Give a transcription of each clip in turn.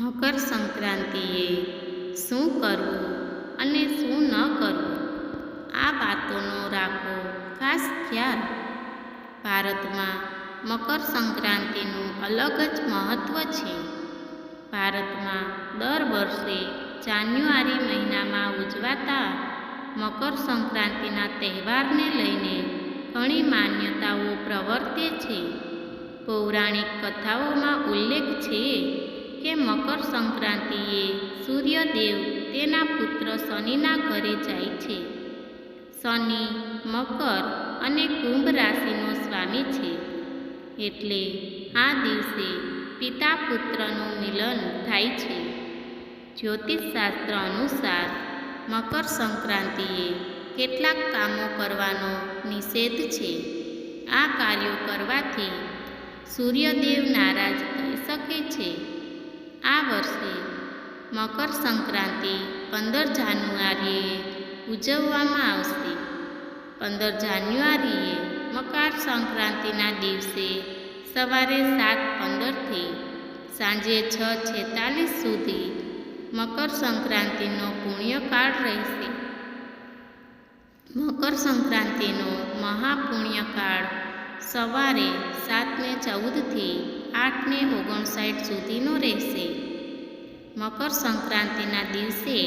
મકર સંક્રાંતિએ શું કરવું અને શું ન કરવું? આ વાતોનો રાખો ખાસ ખ્યાલ. ભારતમાં મકર સંક્રાંતિનું અલગ જ મહત્ત્વ છે. ભારતમાં દર વર્ષે જાન્યુઆરી મહિનામાં ઉજવાતા મકર સંક્રાંતિના તહેવારને લઈને ઘણી માન્યતાઓ પ્રવર્તે છે. પૌરાણિક કથાઓમાં ઉલ્લેખ છે કે મકર સંક્રાંતિએ સૂર્યદેવ તેના પુત્ર શનિના ઘરે જાય છે. શનિ, મકર અને કુંભ રાશિનો સ્વામી છે. એટલે આ દિવસે પિતા પુત્રનું મિલન થાય છે. જ્યોતિષશાસ્ત્ર અનુસાર મકર સંક્રાંતિએ કેટલાક કામો કરવાનો નિષેધ છે. આ કાર્યો કરવાથી સૂર્યદેવ નારાજ થઈ શકે છે. આ વર્ષે મકર સંક્રાંતિ પંદર જાન્યુઆરીએ ઉજવવામાં આવશે. પંદર જાન્યુઆરીએ મકર સંક્રાંતિના દિવસે સવારે સાત પંદરથી સાંજે છ છેતાલીસ સુધી મકર સંક્રાંતિનો પુણ્યકાળ રહેશે. મકર સંક્રાંતિનો મહાપુણ્યકાળ સવારે સાતને ચૌદથી આઠને ઓગણસાઠ સુધીનો રહેશે. મકર સંક્રાંતિના દિવસે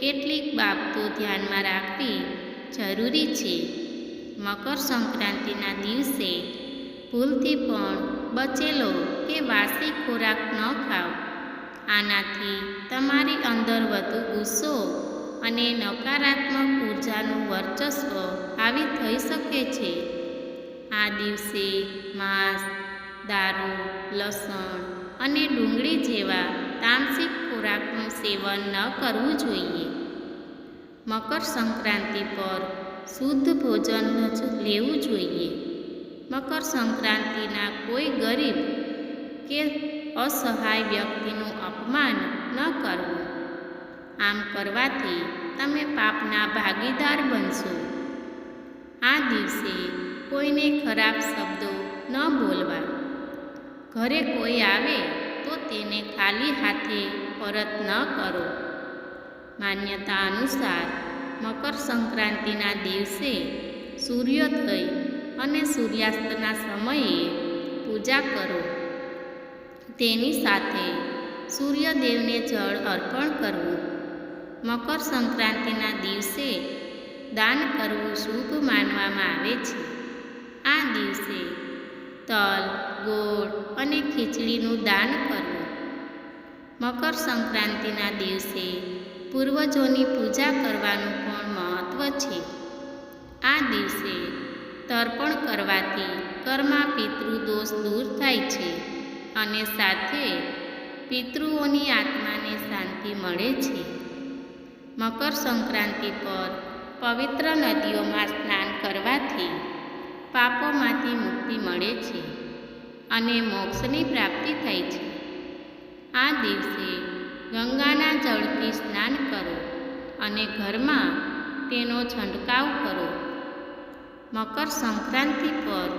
કેટલીક બાબતો ધ્યાનમાં રાખવી જરૂરી છે. મકર સંક્રાંતિના દિવસે ભૂલથી પણ બચેલો કે વાસી ખોરાક ન ખાવ. આનાથી તમારી અંદર વધુ ગુસ્સો અને નકારાત્મક ઉર્જાનું વર્ચસ્વ આવી થઈ શકે છે. આ દિવસે માંસ, દારૂ, લસણ અને ડુંગળી જેવા તામસિક ખોરાકનું સેવન ન કરવું જોઈએ. મકર સંક્રાંતિ પર શુદ્ધ ભોજન જ લેવું જોઈએ. મકર સંક્રાંતિના કોઈ ગરીબ કે અસહાય વ્યક્તિનું અપમાન ન કરવું. આમ કરવાથી તમે પાપના ભાગીદાર બનશો. આ દિવસે કોઈને ખરાબ શબ્દો ન બોલવા. ઘરે કોઈ આવે તો તેને ખાલી હાથે પરત ન કરો. માન્યતા અનુસાર મકર સંક્રાંતિના દિવસે સૂર્યોદય અને સૂર્યાસ્તના સમયે પૂજા કરો. તેની સાથે સૂર્યદેવને જળ અર્પણ કરવું. મકર સંક્રાંતિના દિવસે દાન કરવું શુભ માનવામાં આવે છે. દિવસે તલ, ગોળ અને ખીચડીનું દાન કરવું. મકર સંક્રાંતિના દિવસે પૂર્વજોની પૂજા કરવાનું પણ મહત્ત્વ છે. આ દિવસે તર્પણ કરવાથી કર્મા પિતૃદોષ દૂર થાય છે અને સાથે પિતૃઓની આત્માને શાંતિ મળે છે. મકર સંક્રાંતિ પર પવિત્ર નદીઓમાં સ્નાન કરવાથી પાપોમાંથી મુક્તિ મળે છે અને મોક્ષની પ્રાપ્તિ થાય છે. આ દિવસે ગંગાના જળથી સ્નાન કરો અને ઘરમાં તેનો છંટકાવ કરો. મકર સંક્રાંતિ પર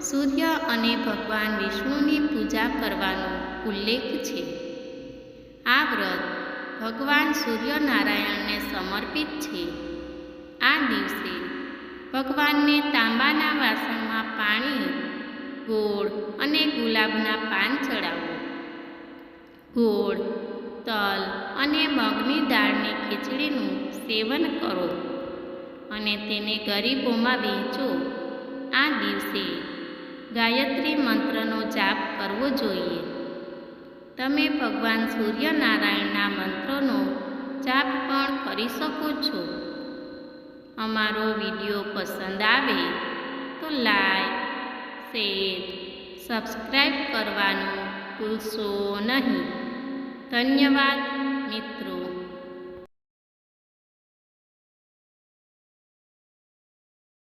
સૂર્ય અને ભગવાન વિષ્ણુની પૂજા કરવાનો ઉલ્લેખ છે. આ વ્રત ભગવાન સૂર્યનારાયણને સમર્પિત છે. આ દિવસે ભગવાનને તાંબાના વાસણમાં પાણી, ગોળ અને ગુલાબના પાન ચડાવો. ગોળ, તલ અને મગની દાળની ખીચડીનું સેવન કરો અને તેને ગરીબોમાં વહેંચો આ દિવસે ગાયત્રી મંત્રનો જાપ કરવો જોઈએ. તમે ભગવાન સૂર્યનારાયણના મંત્રોનો જાપ પણ કરી શકો છો. અમારો વીડિયો પસંદ આવે તો લાઈક શેર સબસ્ક્રાઈબ કરવાનું ભૂલશો નહીં. ધન્યવાદ મિત્રો.